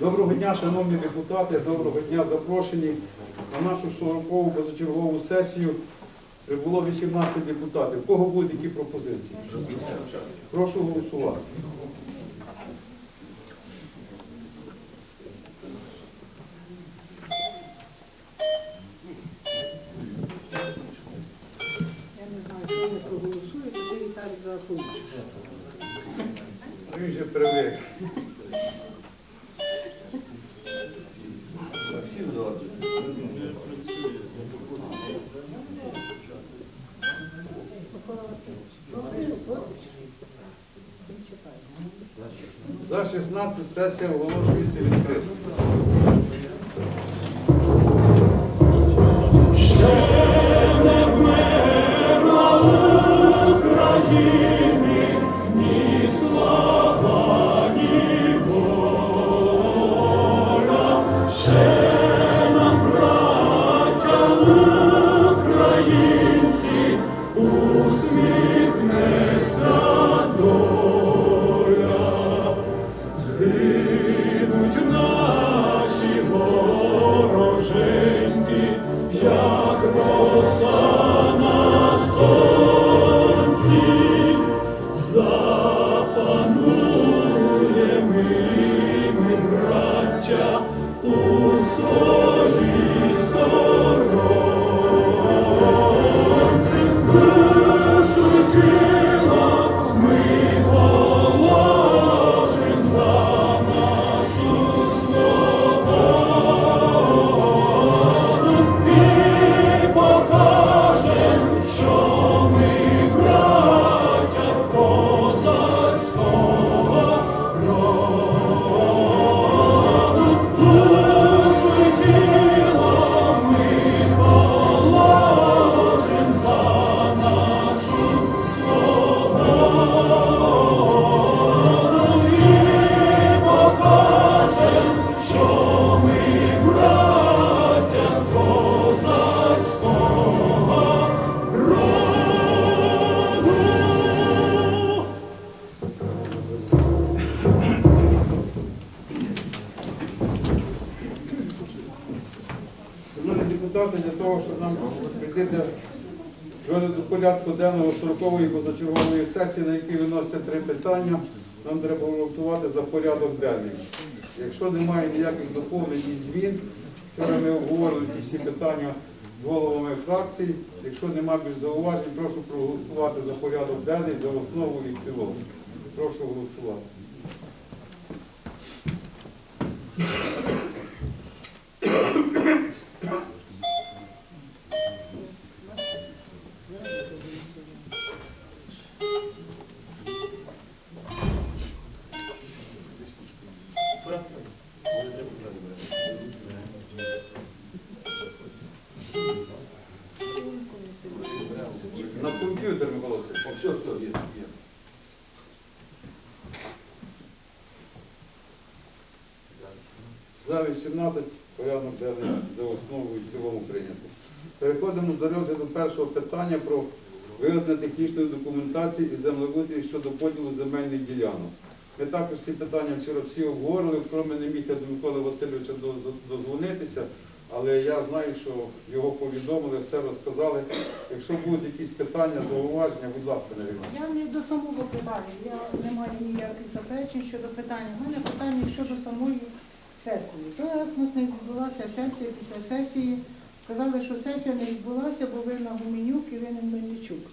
Доброго дня, шановні депутати, доброго дня, запрошені на нашу 40-ву позачергову сесію. Прибуло 18 депутатів. У кого будуть які пропозиції? Прошу голосувати. Я не знаю, хто не проголосує, тоді Віталік заполучиш. Він же привик. Микола Васильович, проти, проти? Він читає. За 16 сесія оголошується відкритою. Шановні депутати, для того, щоб нам прийти до, порядку денного 40-ї позачергової сесії, на якій виносяться три питання, нам треба голосувати за порядок денний. Якщо немає ніяких доповнень і змін, вчора ми обговорили ці всі питання з головами фракцій. Якщо немає більш зауважень, прошу проголосувати за порядок денний, за основу і в цілому. Прошу голосувати. На комп'ютер, Микола Васильович. Все, все, є, є. За 18 порядок за основу і цілому прийнято. Переходимо до розгляду першого питання про виготовлення технічної документації і землевидів щодо поділу земельних ділянок. Ми також ці питання вчора всі обговорили, вчора ми не міг я до Миколи Васильовича до- до- дозвонитися, але я знаю, що його повідомили, все розказали. Якщо будуть якісь питання, зауваження, будь ласка, Невіна. Я не до самого питання, я не маю ніяких заперечень щодо питання. У мене питання щодо самої сесії. Зараз у нас не відбулася сесія після сесії. Сказали, що сесія не відбулася, бо винна Гуменюк і винен Мельничук.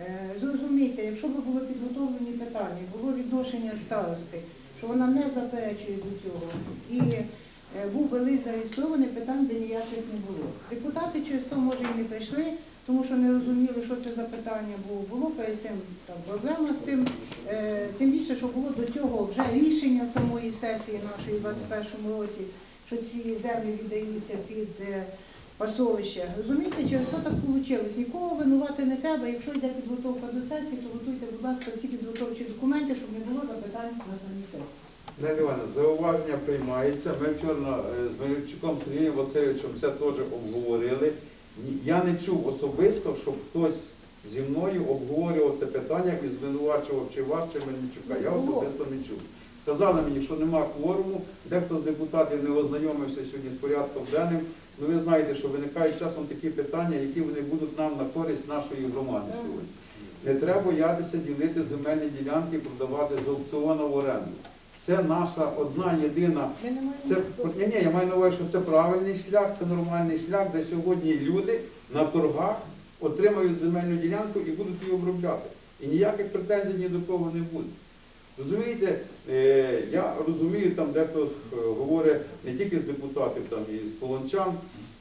Е, Зрозумійте, якщо б були підготовлені питання, було відношення старости, що вона не заперечує до цього, і е, був би зареєстрований, питань би ніяких не було. Депутати через то, може, і не прийшли, тому що не розуміли, що це за питання було. Було перед цим там, проблема з цим. Е, Тим більше, що було до цього вже рішення самої сесії нашої у 2021 році, що ці землі віддаються під е, пасовище. Розумієте, через то так вийшло. Нікого винувати не треба. Якщо йде підготовка до сесії, то готуйте, будь ласка, всі підготовчі документи, щоб не було запитань на сесії. Нелі Івановна, зауваження приймається. Ми вчора е, з Мельничуком Сергієм Васильовичем це теж обговорили. Я не чув особисто, щоб хтось зі мною обговорював це питання і звинувачував чи вас, чи Мельничука. Я особисто не чув. Сказали мені, що нема кворуму, дехто з депутатів не ознайомився сьогодні з порядком денним. Ну ви знаєте, що виникають часом такі питання, які вони будуть нам на користь нашої громади сьогодні. Не треба боятися ділити земельні ділянки, продавати з аукціону в оренду. Це наша одна єдина. Це ні, ні, я маю на увазі, що це правильний шлях, це нормальний шлях, де сьогодні люди на торгах отримають земельну ділянку і будуть її обробляти. І ніяких претензій ні до кого не буде. Розумієте, е, я розумію, там дехто е, говорить не тільки з депутатів, там і з полончан,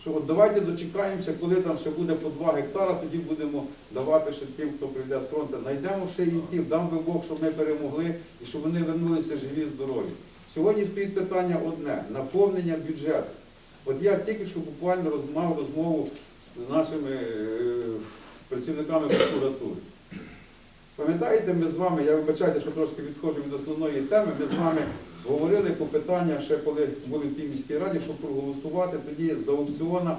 що от давайте дочекаємося, коли там ще буде по 2 гектара, тоді будемо давати ще тим, хто прийде з фронту. Найдемо ще тим, дам би Бог, щоб ми перемогли і щоб вони вернулися живі, здорові. Сьогодні стоїть питання одне наповнення бюджету. От я тільки що буквально роз- мав розмову з нашими е, працівниками прокуратури. Пам'ятаєте, ми з вами, я вибачайте, що трошки відходжу від основної теми, ми з вами говорили по питання, ще коли були в тій міській раді, щоб проголосувати тоді за аукціона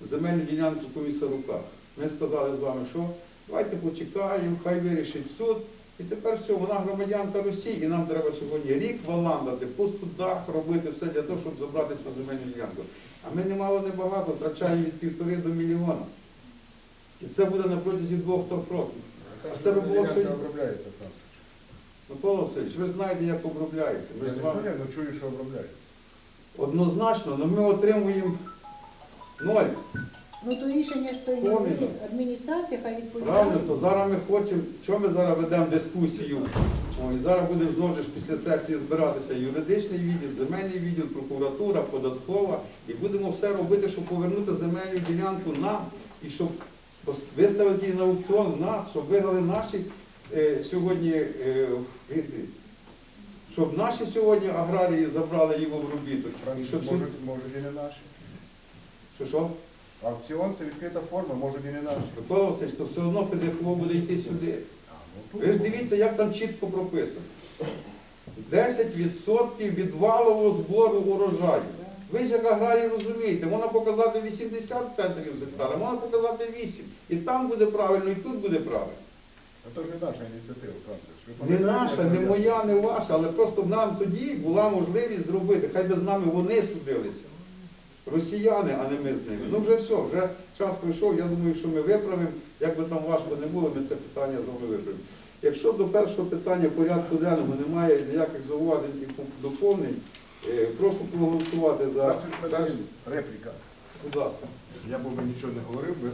земельну ділянку по руках. Ми сказали з вами, що давайте почекаємо, хай вирішить суд. І тепер все, вона громадянка Росії, і нам треба сьогодні рік валандати, по судах робити все для того, щоб забрати цю земельну ділянку. А ми немало не багато, втрачаємо від півтори до мільйона. І це буде на протязі двох-трьох років. А це було там. Микола Васильович, ви знаєте, як обробляється. Ми Я з не вами знаю, але чую, що обробляється. однозначно, але ми отримуємо ноль. Ну то рішення ж адміністрація, хай відповідає. Правильно, то зараз ми хочемо, що ми зараз ведемо дискусію. О, і зараз будемо знову ж після сесії збиратися юридичний відділ, земельний відділ, прокуратура, податкова. І будемо все робити, щоб повернути земельну ділянку нам і щоб пос- виставити її на аукціон нас, щоб виграли наші сьогодні, е, е, щоб наші сьогодні аграрії забрали її в обробіток. І щоб Можуть, можуть і не наші. що, що? Аукціон це відкрита форма, можуть і не наші. Микола Васильович, то все одно ПДФО буде йти сюди. Ну, тут Ви ж дивіться, як там чітко прописано. 10% від валового збору урожаю. Ви ж як аграрій розумієте, можна показати 80 центрів з гектара, можна показати 8. І там буде правильно, і тут буде правильно. То ж не наша ініціатива, Франциш. Не наша, не моя, не ваша, але просто нам тоді була можливість зробити. Хай би з нами вони судилися. Росіяни, а не ми з ними. Ну вже все, вже час пройшов. Я думаю, що ми виправимо. Як би там важко не було, ми це питання з вами виправимо. Якщо до першого питання порядку денного немає ніяких зауважень і доповнень, е, прошу проголосувати за 20 перший. хвилин. Репліка. Будь ласка. Я б нічого не говорив би,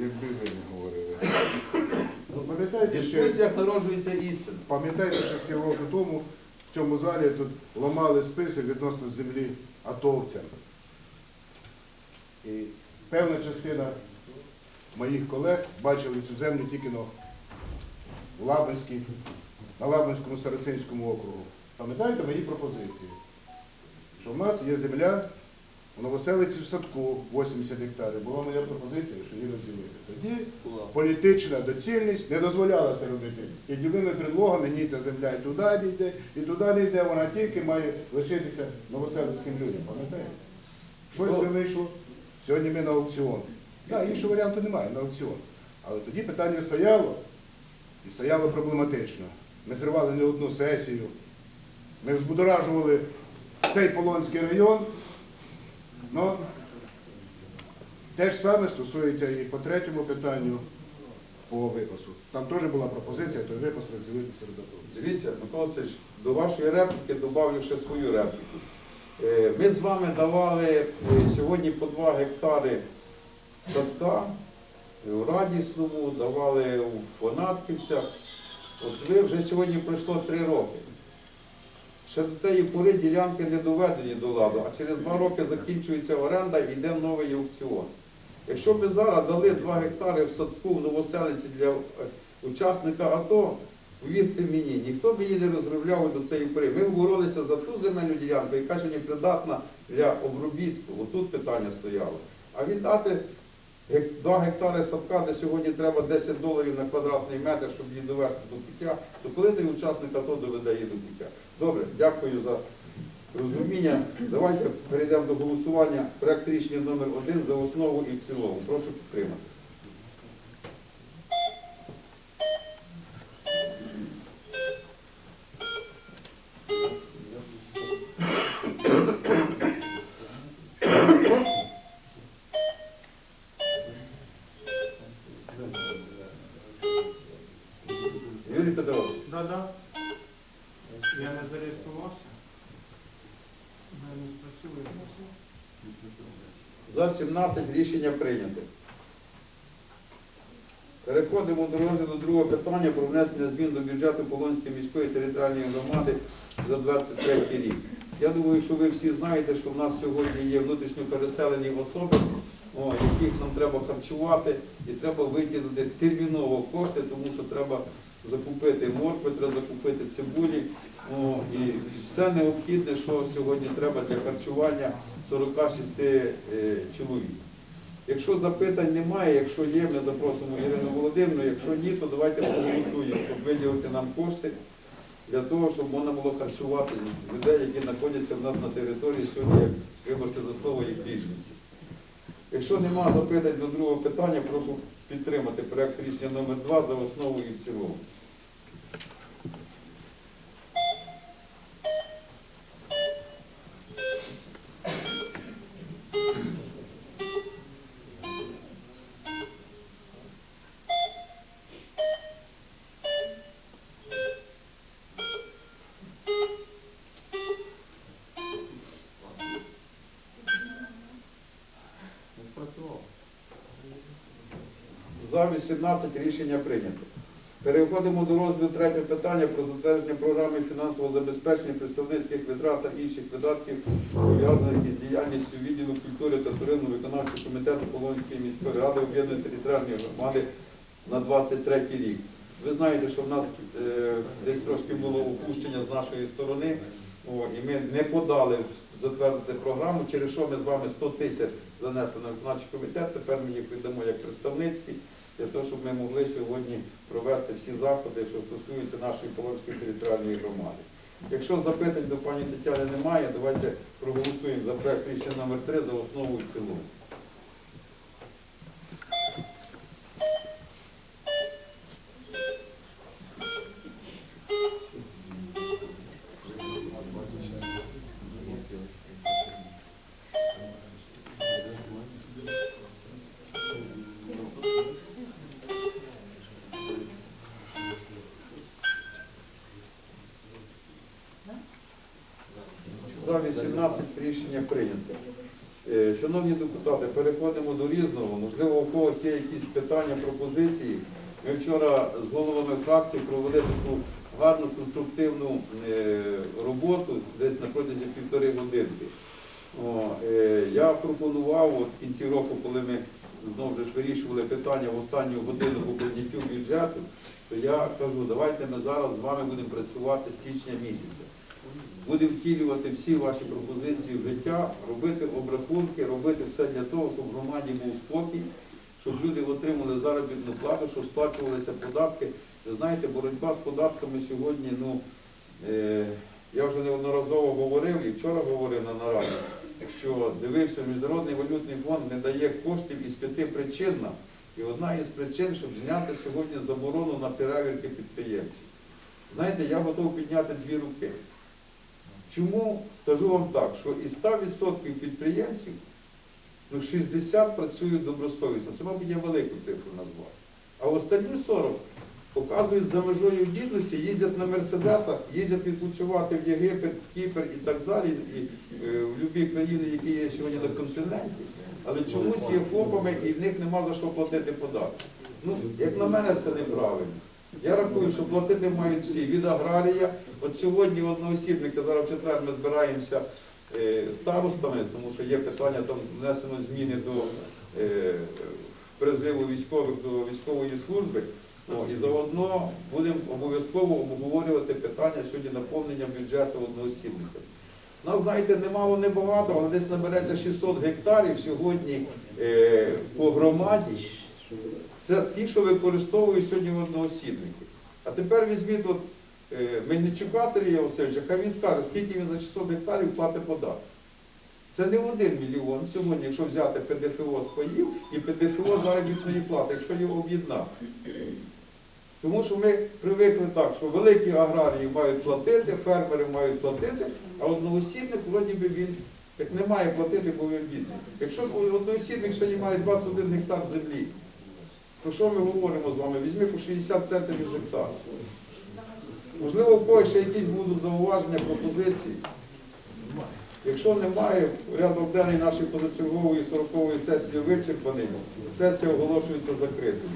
якби ви не говорили. Ну, пам'ятаєте, ще, дискусіях народжується істина. пам'ятаєте, що з півроку тому в цьому залі тут ламали списи відносно землі атовцям. І певна частина моїх колег бачили цю землю тільки на Лабинській, на Лабинському староцинському округу. Пам'ятаєте мої пропозиції? Що в нас є земля в Новоселиці в садку 80 гектарів. Була моя пропозиція, що її розділити. Тоді політична доцільність не дозволяла це робити. І ділими предлогами ні ця земля і туди не йде, і туди не йде, вона тільки має лишитися новоселицьким людям. Пам'ятаєте? Щось не вийшло. Сьогодні ми на аукціон. Да, іншого варіанту немає, на аукціон. Але тоді питання стояло, і стояло проблематично. Ми зривали не одну сесію, ми взбудоражували цей Полонський район. Ну, те ж саме стосується і по третьому питанню по випасу. Там теж була пропозиція той випас розділити серед. Дивіться, Микола Васильович, до вашої репліки добавлю ще свою репліку. Е, Ми з вами давали е, сьогодні по 2 гектари садка е, у Радісному, давали у Фонацьківцях. От ви вже сьогодні пройшло 3 роки. Ще до тієї пори ділянки не доведені до ладу, а через 2 роки закінчується оренда і йде новий аукціон. Якщо б зараз дали 2 гектари в садку в Новоселиці для е, учасника АТО, повірте мені, ніхто б її не розробляв до цієї пори. Ми боролися за ту земельну ділянку, яка сьогодні придатна для обробітку. Отут питання стояло. А віддати 2 гектари садка, де сьогодні треба 10 доларів на квадратний метр, щоб її довести до пуття, то коли той учасник АТО доведе її до пуття? Добре, дякую за розуміння. Давайте перейдемо до голосування. Проект рішення номер 1 за основу і в цілому. Прошу підтримати. Юрій Петрович. Да, да. Я не зареєструвався. не спрацює. За 17 рішення прийнято. Переходимо до розгляду другого питання про внесення змін до бюджету Полонської міської територіальної громади за 23 рік. Я думаю, що ви всі знаєте, що в нас сьогодні є внутрішньо переселені особи, о, яких нам треба харчувати, і треба виділити терміново кошти, тому що треба закупити моркви, треба закупити цибулі. О, і все необхідне, що сьогодні треба для харчування 46 е, чоловік. Якщо запитань немає, якщо є, ми запросимо Ірину Володимирівну, якщо ні, то давайте проголосуємо, щоб виділити нам кошти для того, щоб можна було харчувати людей, які знаходяться в нас на території сьогодні, як вибачте за слово, як біженці. Якщо немає запитань до другого питання, прошу підтримати проект рішення номер 2 за основу і в цілому. За 18 рішення прийнято. Переходимо до розгляду третього питання про затвердження програми фінансового забезпечення представницьких витрат та інших видатків, пов'язаних із діяльністю відділу культури та туризму виконавчого комітету Полонської міської ради об'єднаної територіальної громади на 23 рік. Ви знаєте, що в нас е, десь трошки було опущення з нашої сторони, о, і ми не подали затвердити програму, через що ми з вами 100 тисяч занесли на виконавчий комітет, тепер ми їх віддамо як представницький, для того, щоб ми могли сьогодні провести всі заходи, що стосуються нашої Полонської територіальної громади. Якщо запитань до пані Тетяни немає, давайте проголосуємо за проект рішення номер 3 за основу і цілому. За 18 рішення прийнято. Е, Шановні депутати, переходимо до різного. Можливо, у когось є якісь питання, пропозиції. Ми вчора з головами фракцій провели таку гарну конструктивну е, роботу десь на протязі півтори годинки. Е, Я пропонував от в кінці року, коли ми знову ж вирішували питання в останню годину по прийняттю бюджету, то я кажу, давайте ми зараз з вами будемо працювати з січня місяця. Будемо втілювати всі ваші пропозиції в життя, робити обрахунки, робити все для того, щоб в громаді був спокій, щоб люди отримали заробітну плату, щоб сплачувалися податки. Ви знаєте, боротьба з податками сьогодні, ну, е, я вже неодноразово говорив і вчора говорив на нараді, що дивився, Міжнародний валютний фонд не дає коштів із п'яти причин нам. І одна із причин, щоб зняти сьогодні заборону на перевірки підприємців. Знаєте, я готов підняти дві руки. Чому скажу вам так, що із 100% підприємців ну, 60 працюють добросовісно. Це, мабуть, я велику цифру назвав. А останні 40 показують за межою бідності, їздять на мерседесах, їздять відпочивати в Єгипет, в Кіпр і так далі, і е, в будь-які країни, які є сьогодні на континенті, але чомусь є ФОПами і в них нема за що платити податки. Ну, як на мене, це неправильно. Я рахую, що платити мають всі від аграрія. От сьогодні одноосібники, зараз в четвер ми збираємося е, старостами, тому що є питання, там внесено зміни до е, призиву військових до військової служби. О, і заодно будемо обов'язково обговорювати питання сьогодні наповнення бюджету одноосібників. Нас, знаєте, немало, не багато, але десь набереться 600 гектарів сьогодні е, по громаді. Це ті, що використовують сьогодні одноосібники. А тепер візьміть от, е, Мельничука Сергія Васильовича, хай він скаже, скільки він за 600 гектарів платить податок. Це не один мільйон сьогодні, якщо взяти ПДФО з паїв і ПДФО заробітної плати, якщо його об'єднати. Тому що ми привикли так, що великі аграрії мають платити, фермери мають платити, а одноосібник, вроді би він як не має платити, бо він бідний. Якщо одноосібник сьогодні має 21 гектар землі, то що ми говоримо з вами? Візьми по 60 центів від гектара. Можливо, у когось ще якісь будуть зауваження, пропозиції. Якщо немає, порядок денний нашої позачергової 40-ї сесії вичерпаний, сесія оголошується закритою.